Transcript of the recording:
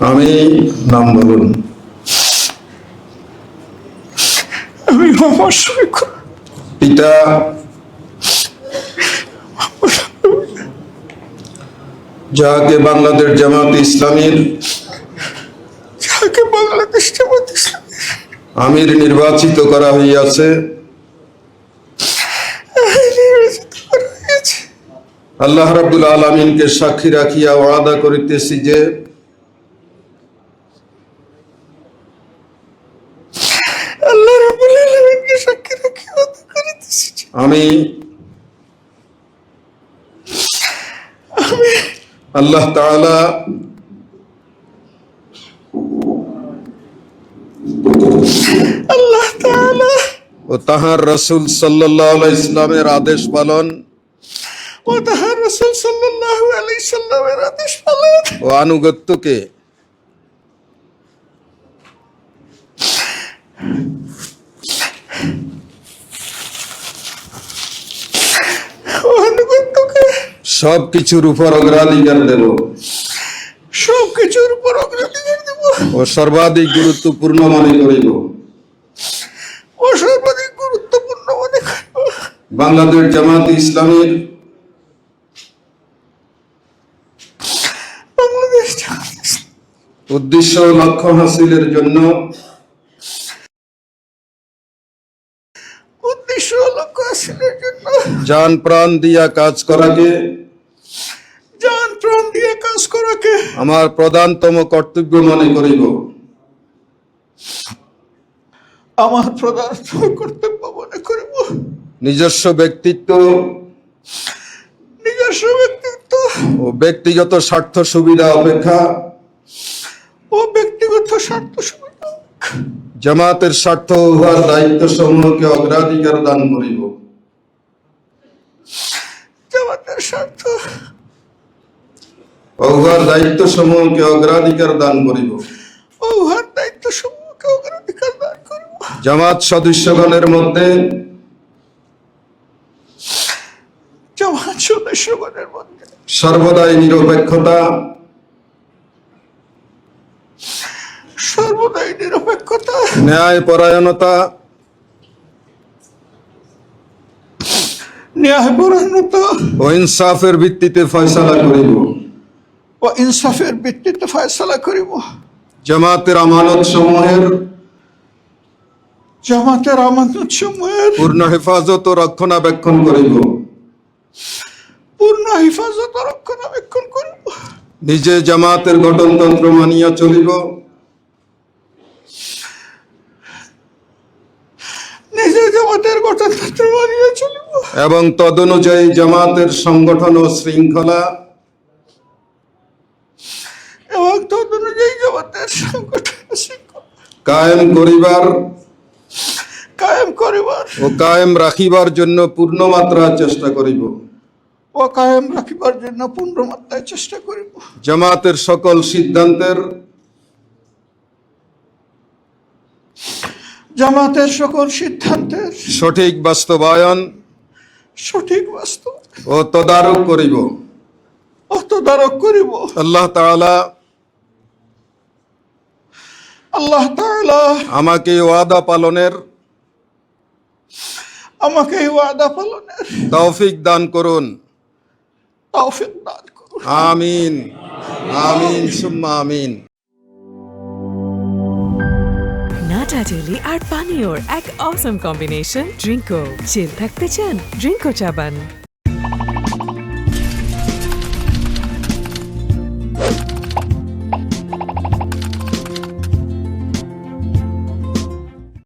আমি নাম বলুন। আমি পিতা। যাহাকে বাংলাদেশ জামাত ইসলামীর। যাকে বাংলাদেশ জামাত ইসলামী আমির নির্বাচিত করা হইয়াছে নির্বাচিত করা হয়েছে আল্লাহ রাব্বুল আলমিনকে সাক্ষী রাখিয়া ওয়াদা করিতেছি যে আমি আল্লাহ তাআলা আল্লাহ ও তাহার রসুল সাল্লাহ ইসলামের আদেশ পালন ও তাহার রাসূল সাল্লাল্লাহু আলাইহি সাল্লামের আদেশ পালন। ও আনুগত্যকে সব কিছুর উপর অগ্রাধিকার দেব। সব কিছুর উপর অগ্রাধিকার দেব। ও সর্বাধিক গুরুত্বপূর্ণ মনে করিব। ও সর্বাধিক গুরুত্বপূর্ণ মনে করব। বাংলাদেশ জামাত ইসলামীর বাংলাদেশ জামাত ইসলামী উদ্দেশ্য লক্ষ্য হাসিলের জন্য। উদ্দেশ্য লক্ষ্য হাসিলের জন্য। যান প্রাণ দিয়া কাজ করাকে। জান প্রাণ দিয়ে কাজ করাকে। আমার প্রধানতম কর্তব্য মনে করিব। আমার প্রধান কর্তব্য মনে করিব। নিজস্ব ব্যক্তিত্ব। নিজস্ব ব্যক্তিত্ব। ও ব্যক্তিগত স্বার্থ সুবিধা অপেক্ষা। ও ব্যক্তিগত স্বার্থ জামাতের স্বার্থ উহার দায়িত্ব সমূহকে অগ্রাধিকার দান করিব। জামাতের স্বার্থ। উহার দায়িত্ব সমূহকে অগ্রাধিকার দান করিব। উহার দায়িত্ব সমূহকে অগ্রাধিকার দান করিব। জামাত সদস্যগণের মধ্যে জামাত সদস্যগণের মধ্যে সর্বদাই নিরপেক্ষতা সর্বদাই নিরপেক্ষতা ন্যায় পরায়ণতা ন্যায়পরায়ণতা। ও ইনসাফের ভিত্তিতে ফয়সালা করিব। ও ইনসাফের ভিত্তিতে ফয়সলা করিব। জামাতের আমানত সমূহের জামাতের আমানত সমূহের পূর্ণ হেফাজত ও রক্ষণাবেক্ষণ করিব। পূর্ণ হেফাজত ও রক্ষণাবেক্ষণ করিব। নিজে জামাতের গঠনতন্ত্র মানিয়া চলিব নিজে জামাতের গঠনতন্ত্র মানিয়ে চলিব এবং তদনুযায়ী জামাতের সংগঠন ও শৃঙ্খলা এবং তদ অনুযায়ী জামাতের সংগঠন কায়েম করিবার কায়েম করিবার ও কায়েম রাখিবার জন্য পূর্ণ মাত্রা চেষ্টা করিব। ও কায়েম রাখিবার জন্য পূর্ণ মাত্রায় চেষ্টা করিব। জামাতের সকল সিদ্ধান্তের জামাতের সকল সিদ্ধান্তের সঠিক বাস্তবায়ন সঠিক বাস্তব ও তদারক করিব। ও তদারক করিব। আল্লাহ তাআলা আল্লাহ তাআলা আমাকে ওয়াদা পালনের আমাকে ওয়াদা পালনের তৌফিক দান করুন। তৌফিক দান করুন। আমিন। আমিন। সুম্মা আমিন। নাটা জেলি আর পানীয়র এক অসম কম্বিনেশন ড্রিঙ্কো চিল থাকতে চান? ড্রিঙ্কো চাবান।